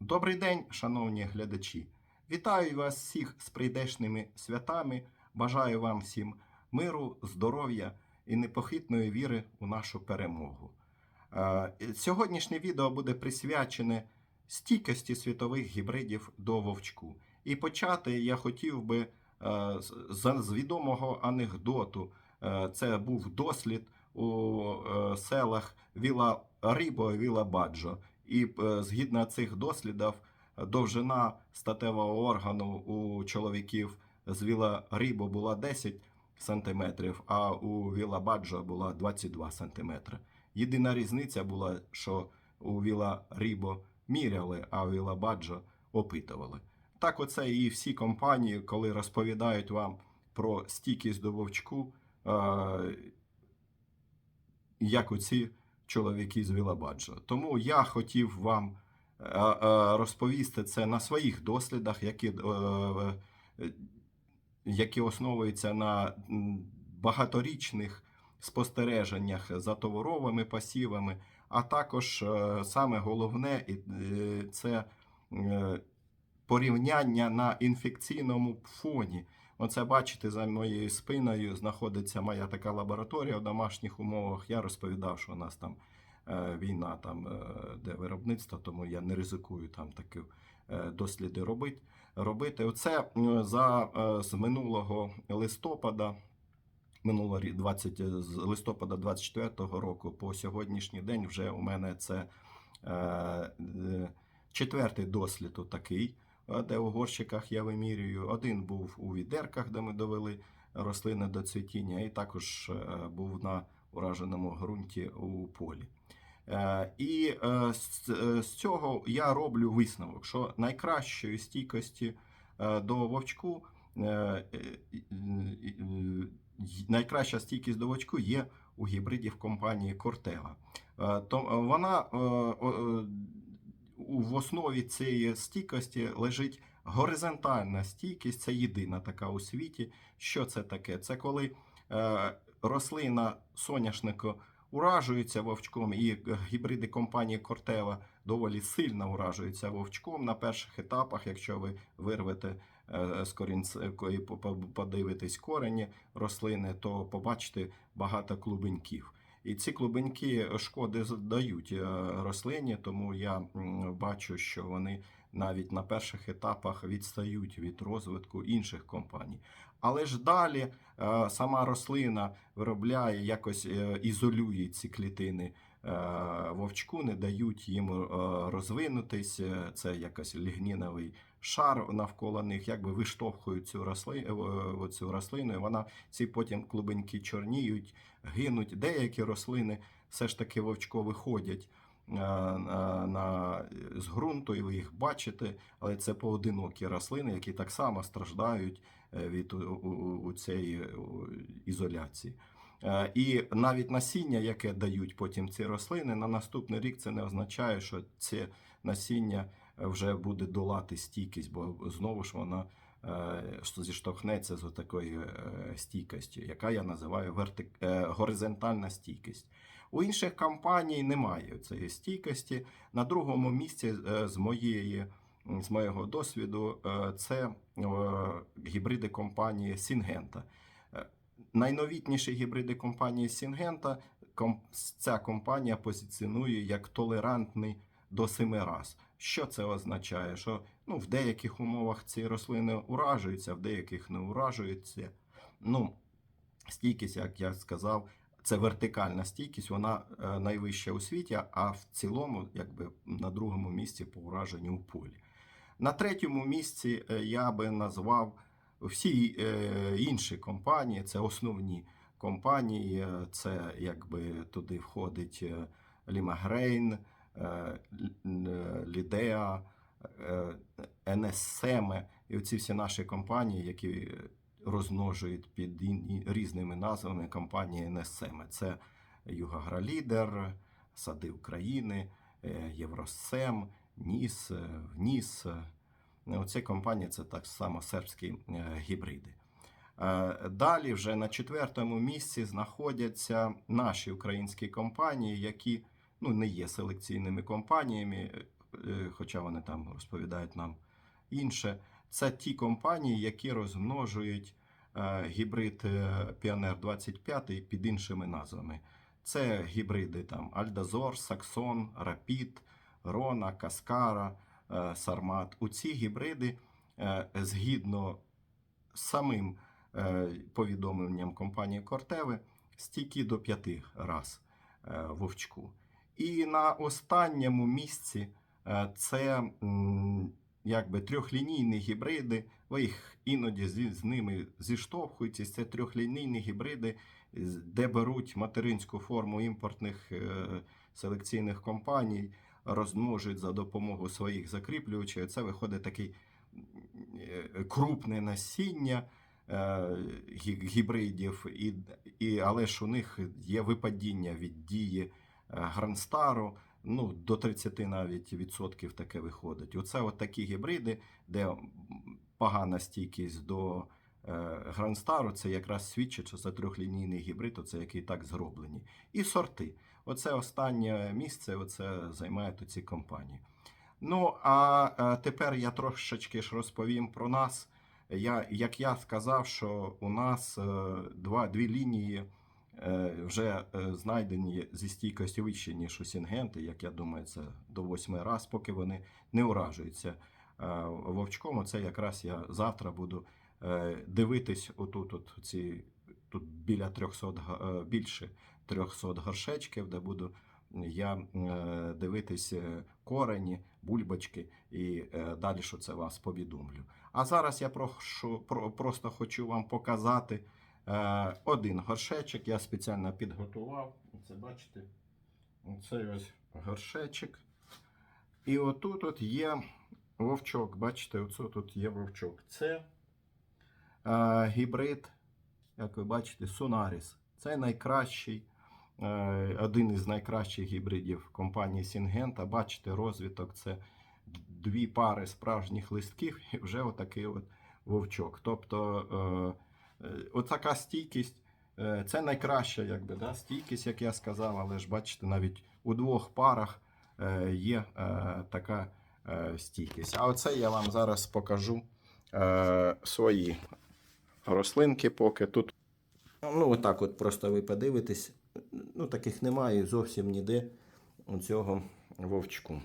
Добрий день, шановні глядачі! Вітаю вас всіх з прийдешними святами. Бажаю вам всім миру, здоров'я і непохитної віри у нашу перемогу. Е, Сьогоднішнє відео буде присвячене стійкості світових гібридів до вовчку. І почати я хотів би е, з- відомого анекдоту. Е, Це був дослід у селах Віла Рібо і Віла Баджо. І е, згідно цих дослідів, довжина статевого органу у чоловіків з Віла Рібо була 10 см, а у Віла Баджо була 22 см. Єдина різниця була, що у Віла Рібо міряли, а у Віла Баджо опитували. Так, оце і всі компанії, коли розповідають вам про стійкість до вовчку, е, як оці чоловіки з Вілабаджо. Тому я хотів вам е, е, розповісти це на своїх дослідах, які, е, які основуються на багаторічних спостереженнях за товаровими пасівами, а також саме головне це порівняння на інфекційному фоні. Оце бачите, за моєю спиною знаходиться моя така лабораторія в домашніх умовах. Я розповідав, що у нас там е, війна, там е, де виробництво, тому я не ризикую там такі е, досліди робити. робити. Оце за з минулого листопада. Минулого 20 з листопада 24-го року по сьогоднішній день вже у мене це е, четвертий дослід такий, де у горщиках я вимірюю. Один був у відерках, де ми довели рослини до цвітіння, і також е, був на ураженому ґрунті у полі. Е, І е, з, цього я роблю висновок, що найкращої стійкості до вовчку. Найкраща стійкість до вовчку є у гібридів компанії е, вона в основі цієї стійкості лежить горизонтальна стійкість. Це єдина така у світі. Що це таке? Це коли е, рослина соняшнику уражується вовчком, і гібриди компанії Corteva доволі сильно уражуються вовчком на перших етапах, якщо ви вирвете е, з корінця подивитесь корені рослини, то побачите багато клубеньків. І ці клубеньки шкоди дають е, рослині, тому я бачу, що вони навіть на перших етапах відстають від розвитку інших компаній. Але ж далі е, сама рослина виробляє, якось е, ізолює ці клітини е, вовчку, не дають їм е, розвинутись. Е, Це якось лігніновий шар навколо них, якби виштовхують цю рослину, цю рослину, і вона ці потім клубеньки чорніють, гинуть. Деякі рослини все ж таки вовчко виходять е, на, на, з ґрунту, і ви їх бачите, але це поодинокі рослини, які так само страждають е, від у, у, у цієї ізоляції. Е, І навіть насіння, яке дають потім ці рослини, на наступний рік це не означає, що це насіння вже буде долати стійкість, бо знову ж вона е, зіштовхнеться з такою стійкістю, яка я називаю вертик... е, горизонтальна стійкість. У інших компаній немає цієї стійкості. На другому місці е, з моєї. З моєго досвіду, е, це е, гібриди компанії Сінгента. Е, Найновітніші гібриди компанії Сінгента ця компанія позиціонує як толерантний до семи раз. Що це означає? Що ну, в деяких умовах ці рослини уражуються, в деяких не уражуються. Ну, стійкість, як я сказав, це вертикальна стійкість, вона е, найвища у світі, а в цілому, якби на другому місці по ураженню у полі. На третьому місці е, я би назвав всі е, інші компанії, це основні компанії, це якби туди входить Лімагрейн, Лідеа, е, НССМ і оці всі наші компанії, які розмножують під різними назвами компанії НССМ. Це Югагралідер, Сади України, е, Євросем, Ніс, е, Вніс. е. Оці компанії це так само сербські е, гібриди. Е, Далі, вже на четвертому місці знаходяться наші українські компанії, які ну, не є селекційними компаніями, е, хоча вони там розповідають нам інше. Це ті компанії, які розмножують е, гібрид е, Піонер 25 під іншими назвами. Це гібриди там Альдазор, Саксон, Рапід, Рона, Каскара, е, Сармат. У ці гібриди, е, згідно з самим е, повідомленням компанії Кортеви, стійкі до п'яти раз е, вовчку. І на останньому місці е, це якби трьохлінійні гібриди. Ви їх іноді зі, з ними зіштовхуєтесь. Це трьохлінійні гібриди, де беруть материнську форму імпортних е, селекційних компаній, розмножують за допомогою своїх закріплювачів. Це виходить такий е, крупне насіння гібридів, і, і, але ж у них є випадіння від дії е, Гранстару. Ну, до 30 навіть відсотків таке виходить. Оце от такі гібриди, де погана стійкість до е, Гранстару, це якраз свідчить, що це трьохлінійний гібрид, оце який так зроблені. І сорти. Оце останнє місце оце займають ці компанії. Ну, а е, тепер я трошечки ж розповім про нас. Я, як я сказав, що у нас два, дві лінії вже е, знайдені зі стійкістю вище, ніж у Сінгенти, як я думаю, це до восьми раз, поки вони не уражуються е, вовчком. Оце якраз я завтра буду е, дивитись отут, от ці, тут біля 300, е, більше 300 горшечків, де буду я е, дивитись е, корені, бульбочки і е, далі, що це вас повідомлю. А зараз я прошу, про, просто хочу вам показати е, один горшечок. Я спеціально підготував. Це бачите, цей ось горшечок. І отут от є вовчок. Бачите, оце тут є вовчок. Це е, гібрид, як ви бачите, Sonaris. Це найкращий, е, один із найкращих гібридів компанії Syngenta. Бачите, розвиток це дві пари справжніх листків і вже отакий от вовчок. Тобто е, е, отака стійкість. е, Це найкраща якби, да, стійкість, як я сказав, але ж бачите, навіть у двох парах е, є така стійкість. А оце я вам зараз покажу свої рослинки, поки тут. Ну, отак, от просто ви подивитесь. Ну, таких немає зовсім ніде у цього вовчку.